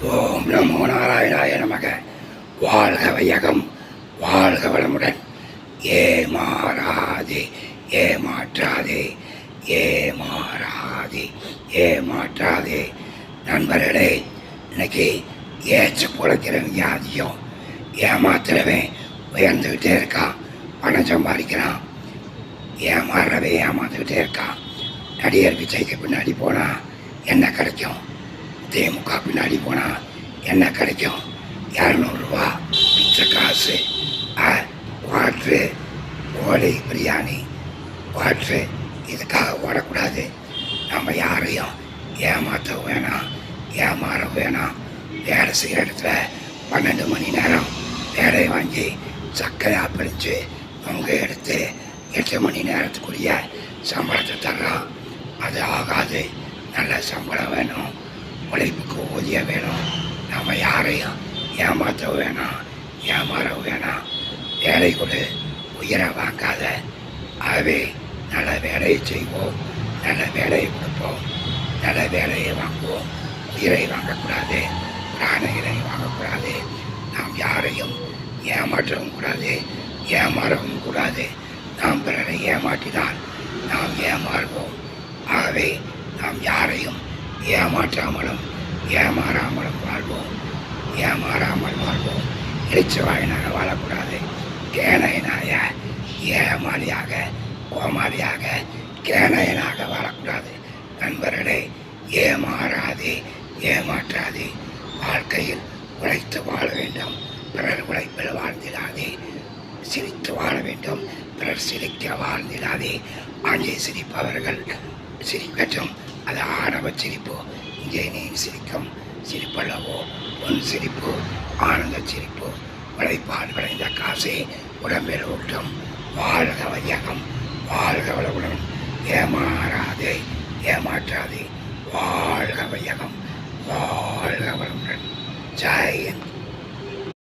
ஓம் நமோ நாராயணாய நமக. வாழ்க வையகம் வாழ்க வளமுடன். ஏமாறாதே ஏமாற்றாதே ஏமாறாதே ஏமாற்றாதே நண்பர்களே இன்னைக்கு ஏச்சு பிழைக்கிறவன் வியாதியும் ஏமாத்துறவன் உயர்ந்துக்கிட்டே இருக்கான் பணம் சம்பாதிக்கிறான். ஏமாறுறவன் ஏமாந்துக்கிட்டே இருக்கான் நடிகர் விஜய்க்கு பின்னாடி போனால் என்ன கிடைக்கும்? திமுக பின்னாடி போனால் என்ன கிடைக்கும்? இரநூறுவா பிச்சை காசு வாட்ரு கோழி பிரியாணி வாட்ரு இதுக்காக ஓடக்கூடாது. நம்ம யாரையும் ஏமாற்ற வேணாம் ஏமாற வேணாம். வேலை செய்கிற இடத்துல பன்னெண்டு மணி நேரம் வேலையை வாங்கி சக்கையாக பிரித்து அவங்க எடுத்து எட்டு மணி நேரத்துக்குரிய சம்பளத்தை தர்றோம். அது ஆகாது. நல்ல சம்பளம் வேணும். உழைப்புக்கு ஊதியம் வேணும். நம்ம யாரையும் ஏமாற்ற வேணாம் ஏமாற வேணாம். வேலை கொடு உயிரை வாங்காத. ஆகவே நல்ல வேலையை செய்வோம் நல்ல வேலையை கொடுப்போம். நல்ல வேலையை வாங்குவோம் உயிரை வாங்கக்கூடாது பிராணிகளை வாங்கக்கூடாது. நாம் யாரையும் ஏமாற்றவும் கூடாது ஏமாறவும் கூடாது. நாம் பிறரை ஏமாற்றினால் நாம் ஏமாறுவோம். ஆகவே நாம் யாரையும் ஏமாற்றாமலும் ஏமாறாமலும் வாழ்வோம். ஏமாறாமல் வாழ்வோம். இறைச்சவாயினாக வாழக்கூடாது. கேனையினாய ஏமாளியாக கோமாளியாக கேனையனாக வாழக்கூடாது. நண்பர்களே ஏமாறாதே ஏமாற்றாதே. வாழ்க்கையில் உழைத்து வாழ வேண்டும். பிறர் உழைப்பில் வாழ்ந்திடாதே. சிரித்து வாழ வேண்டும். பிறர் சிரிக்க வாழ்ந்திடாதே. அங்கே சிரிப்பவர்கள் சிரிக்கட்டும். அது ஆணவ சிரிப்பு. இங்கே நீ சிரிக்கும். சிரிப்பளவோ உன் சிரிப்பு ஆனந்த சிரிப்பு. உழைப்பால் விளைந்த காசே உடம்பில் ஊட்டும். வாழ்க வையகம் வாழ்க வளவுடன் ஏமாறாதே ஏமாற்றாதே. வா